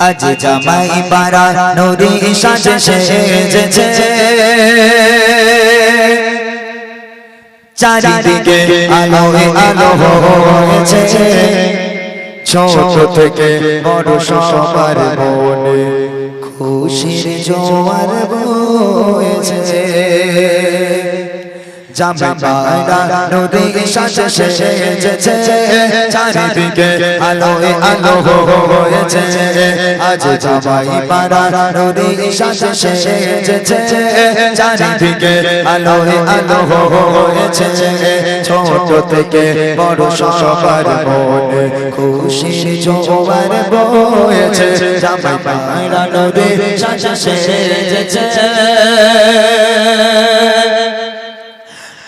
আজ জামাই পাড়া নদী সাজে সেজেছে। চারিদিকে আলো আলো হয়েছে। ছোট থেকে বড় সবার মনে খুশির জোয়ার বয়েছে। জামাই পাড়া নদী সাজে সেজেছে চারিদিকে আলো আলো হয়েছে। আজ জামাই পাড়া নদী সাজে সেজেছে চারিদিকে আলো আলো হয়েছে। ছোট থেকে বড় সবার মনে খুশির জোয়ার বয়েছে। জামাই পাড়া নদী সাজে সেজেছে।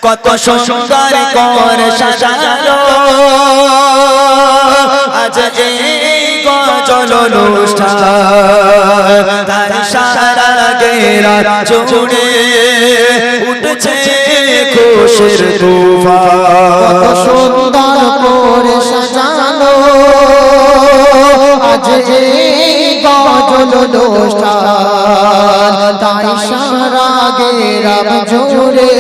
কত সুন্দর কর সাজালো। আজ এই গজল তার সারা গেরা চুড়ে উঠছে খুশির তুফান। সুন্দর করে সাজানো আজ এই গজল অনুষ্ঠান সারা গেরাম জুড়ে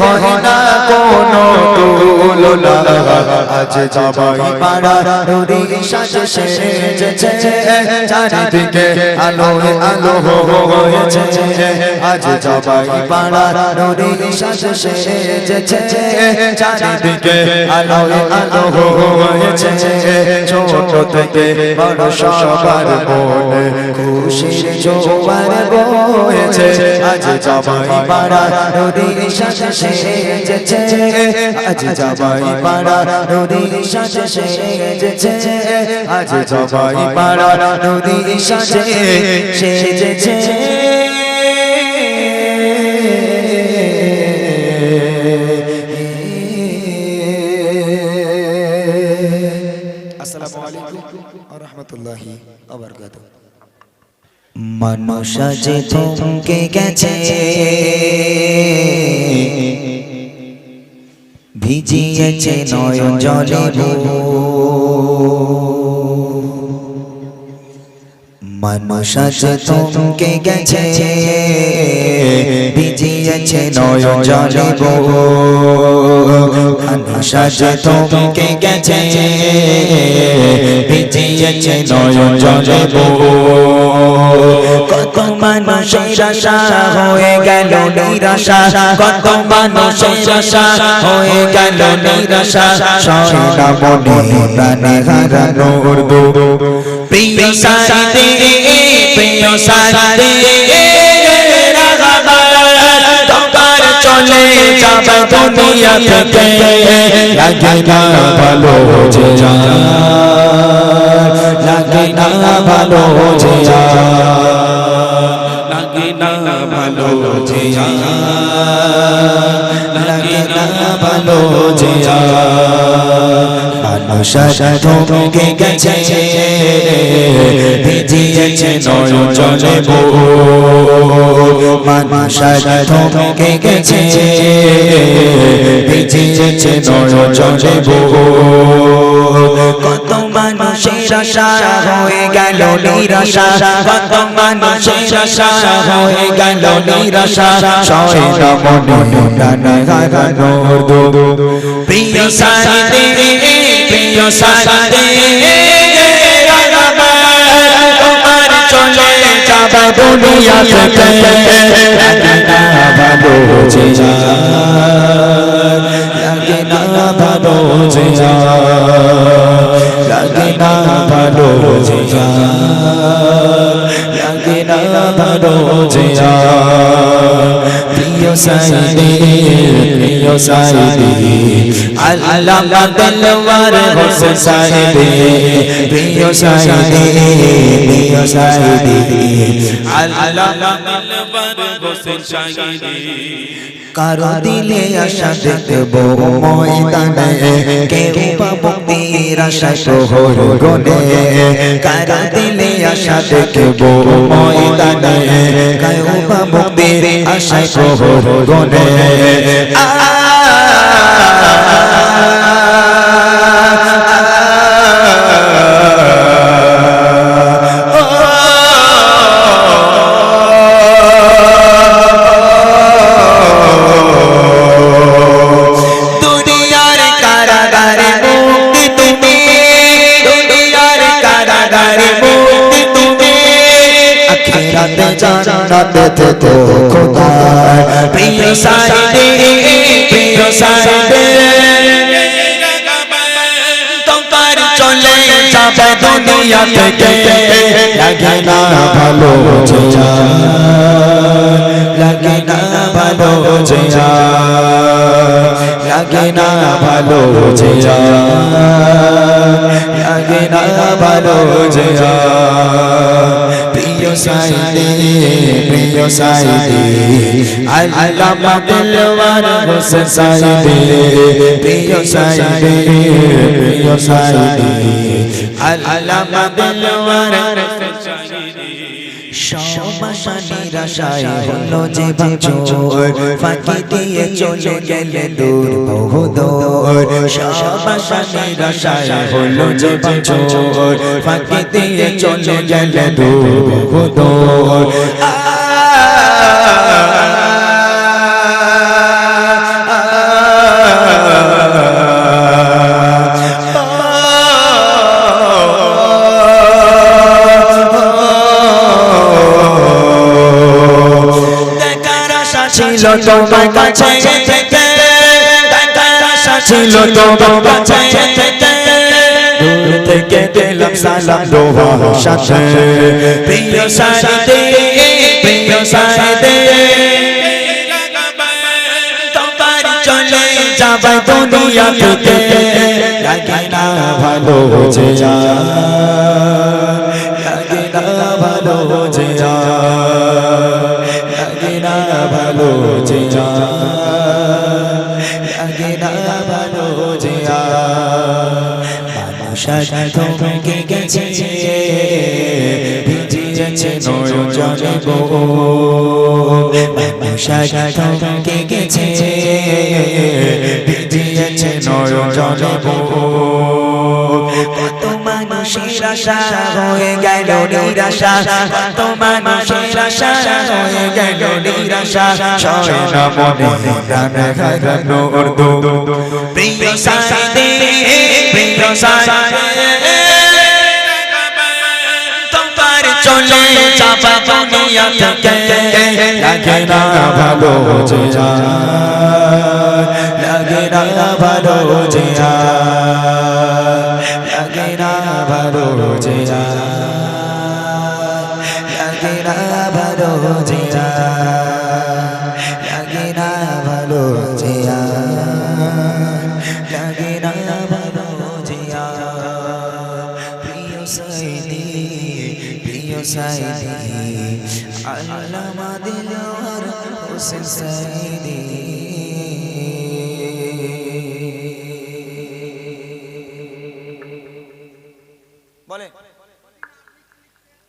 হয় না আজ জামাই পাড়া নদী সাজে সেজেছে চারিদিকে আলো আলো হয়েছে আজ জামাই পাড়া নদী সাজে সেজেছে চারিদিকে আলো আলো হয়েছে ছোট থেকে বড় সবার মনে খুশির জোয়ার বয়েছে আজ জামাই পাড়া নদীর সাথে সেজেছে আজ জামাই পাড়া নদীর সাথে সেজেছে। আজ জামাই পাড়া নদীর সাথে সেজেছে। আসসালামু আলাইকুম ওয়া রাহমাতুল্লাহি ওয়া বারাকাতুহু। মানুষ থমকে গেছে। ভিজিয়েছে নয়ন জলে মানুষ যে থমকে গেছে ভিজিয়েছে নয়ন জলে মানুষ যে থমকে গেছে, ভিজিয়েছে নয়ন জলে কত মানুষের আশা হয়ে গেল নিরাশা, কত মানুষের আশা হয়ে গেল নিরাশা। সয়না মনে প্রাণে হারানোর দুঃখ প্রিয় সাথে প্রিয় সাথে যাবে দুনিয়া থেকে লাগে না ভালো যে লাগে না ভালো যে লাগে না ভালো যে লাগে না ভালো যে মানুষ থমকে গেছে ভিজিয়েছে নয়ন জলে বো মানুষ থমকে গেছে ভিজিয়েছে নয়ন জলে কত মানুষের আশা হয়ে গেল নিরাশা কত মানুষের আশা হয়ে গেল নিরাশা সয়না মনে ডানা হারানোর দুঃখ প্রিয় সাথে প্রিয় সাথে তোমার চলে যাবে দুনিয়া থেকে। ভালো যে লাগে না ভালো যে না ভালো যে না প্রিয় সাইদে প্রিয় সাইদে আল্লাহ দিলওয়ার হোসেন সাইদে প্রিয় সাইদে প্রিয় সাইদে আল্লাহ দিলবার হোসেন শাহিদি কারও দিলে আশা দেখব ময়দানে। কেউ বা আশা শহর গনে। কারও দিলে আশা দেখব ময়দানে। কেউ বা আশা শহর গনে। দেখতে তো খোদা প্রিয় সাইডে প্রিয় সাইডে তোমার চলে যাবে দুনিয়া থেকে। লাগে না ভালো জিয়া লাগে না ভালো জিয়া লাগে না ভালো জিয়া ভালো জিয়া সাইদে প্রিয় সাইদে, আল্লামা দিলওয়ার হোসেন সাইদে, প্রিয় সাইদে প্রিয় সাইদে হলো যে ভাঙচুর ফাঁকি দিয়ে চলে গেলে দূর বহু দূর। সমাশা নিরাশায় হলো যে ভাঙচুর ফাঁকি দিয়ে চলে গেলে দেখার আশা ছিল তোমার কাছে ছিল তোমার কাছে দিলাম সালাম দোহার সাথে। প্রিয় সাথে প্রিয় সাথে। চলে যাবে দুনিয়া থেকে। লাগে না ভালো যে। ভালো যা। আজ থমকে গেছে ভিজিয়েছে নয়ন জলে আজ থমকে গেছে ভিজিয়েছে নয়ন জলে কত মানুষের আশা হয়ে গেল নিরাশা, কত মানুষের আশা হয়ে গেল নিরাশা। সয় না মনে প্রাণ হারানোর দুঃখ প্রিয় সাথে চলে যাবা দুনিয়া থেকে। লাগে না ভালো যে লাগে না ভালো যে লাগে সাইদি আল্লামা দিলওয়ার হোসেন সাইদি।